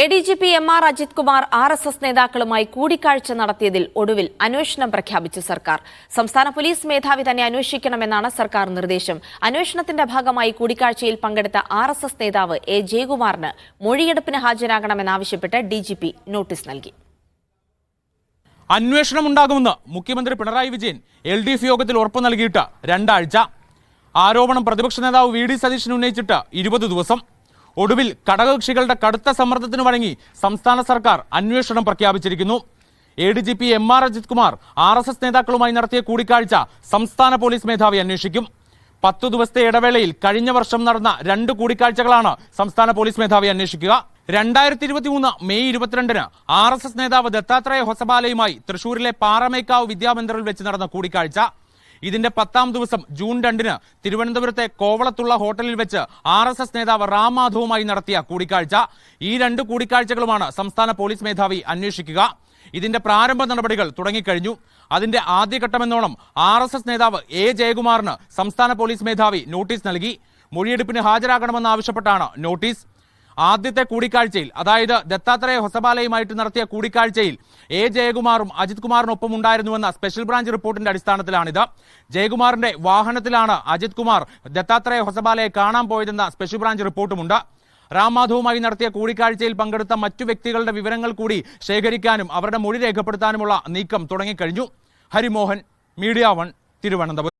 A D G P M R Ajith Kumar R S S നേതാക്കളുമായി കൂടിക്കാഴ്ച നടത്തിയതിൽ ഒടുവിൽ അന്വേഷണം പ്രഖ്യാപിച്ചു സർക്കാർ. സംസ്ഥാന പോലീസ് മേധാവി തന്നെ അന്വേഷിക്കണമെന്നാണ് സർക്കാർ നിർദ്ദേശം. അന്വേഷണത്തിന്റെ ഭാഗമായി കൂടിക്കാഴ്ചയിൽ പങ്കെടുത്ത ആർ എസ് എസ് നേതാവ് എ ജയകുമാറിന് മൊഴിയെടുപ്പിന് ഹാജരാകണമെന്നാവശ്യപ്പെട്ട് ഡി ജി പി നോട്ടീസ് നൽകി. അന്വേഷണം ഉണ്ടാകുമെന്ന് മുഖ്യമന്ത്രി Pinarayi Vijayan L D F യോഗത്തിൽ ഉറപ്പു നൽകിയിട്ട് രണ്ടാഴ്ച. ആരോപണം പ്രതിപക്ഷ നേതാവ് വി ഡി സതീശൻ ഉന്നയിച്ചിട്ട് ഇരുപത് ദിവസം. ഒടുവിൽ ഘടകകക്ഷികളുടെ കടുത്ത സമ്മർദ്ദത്തിന് വഴങ്ങി സംസ്ഥാന സർക്കാർ അന്വേഷണം പ്രഖ്യാപിച്ചിരിക്കുന്നു. A D G P M R Ajith Kumar R S S നേതാക്കളുമായി നടത്തിയ കൂടിക്കാഴ്ച സംസ്ഥാന പോലീസ് മേധാവി അന്വേഷിക്കും. പത്തു ദിവസത്തെ ഇടവേളയിൽ കഴിഞ്ഞ വർഷം നടന്ന രണ്ട് കൂടിക്കാഴ്ചകളാണ് സംസ്ഥാന പോലീസ് മേധാവി അന്വേഷിക്കുക. രണ്ടായിരത്തി ഇരുപത്തി മൂന്ന് മെയ് ഇരുപത്തിരണ്ടിന് ആർ എസ് എസ് നേതാവ് ദത്താത്രേയ ഹൊസബാലയുമായി തൃശൂരിലെ പാറമേക്കാവ് വിദ്യാമന്ദിറിൽ വെച്ച് നടന്ന കൂടിക്കാഴ്ച. ഇതിന്റെ പത്താം ദിവസം ജൂൺ രണ്ടിന് തിരുവനന്തപുരത്തെ കോവളത്തുള്ള ഹോട്ടലിൽ വെച്ച് ആർ എസ് എസ് നേതാവ് റാം മാധവുമായി നടത്തിയ കൂടിക്കാഴ്ച. ഈ രണ്ട് കൂടിക്കാഴ്ചകളുമാണ് സംസ്ഥാന പോലീസ് മേധാവി അന്വേഷിക്കുക. ഇതിന്റെ പ്രാരംഭ നടപടികൾ തുടങ്ങിക്കഴിഞ്ഞു. അതിന്റെ ആദ്യഘട്ടമെന്നോണം ആർ എസ് എസ് നേതാവ് എ ജയകുമാറിന് സംസ്ഥാന പോലീസ് മേധാവി നോട്ടീസ് നൽകി. മൊഴിയെടുപ്പിന് ഹാജരാകണമെന്ന് ആവശ്യപ്പെട്ടാണ് നോട്ടീസ്. ആദ്യത്തെ കൂടിക്കാഴ്ചയിൽ അതായത് ദത്താത്രേയ ഹൊസബാലയുമായിട്ട് നടത്തിയ കൂടിക്കാഴ്ചയിൽ എ ജയകുമാറും അജിത് കുമാറിനൊപ്പം ഉണ്ടായിരുന്നുവെന്ന സ്പെഷ്യൽ ബ്രാഞ്ച് റിപ്പോർട്ടിന്റെ അടിസ്ഥാനത്തിലാണിത്. ജയകുമാറിന്റെ വാഹനത്തിലാണ് അജിത് കുമാർ ദത്താത്രേയ ഹൊസബാലയെ കാണാൻ പോയതെന്ന സ്പെഷ്യൽ ബ്രാഞ്ച് റിപ്പോർട്ടുമുണ്ട്. റാം മാധവുമായി നടത്തിയ കൂടിക്കാഴ്ചയിൽ പങ്കെടുത്ത മറ്റു വ്യക്തികളുടെ വിവരങ്ങൾ കൂടി ശേഖരിക്കാനും അവരുടെ മൊഴി രേഖപ്പെടുത്താനുമുള്ള നീക്കം തുടങ്ങിക്കഴിഞ്ഞു. Harimohan media one Thiruvananthapuram.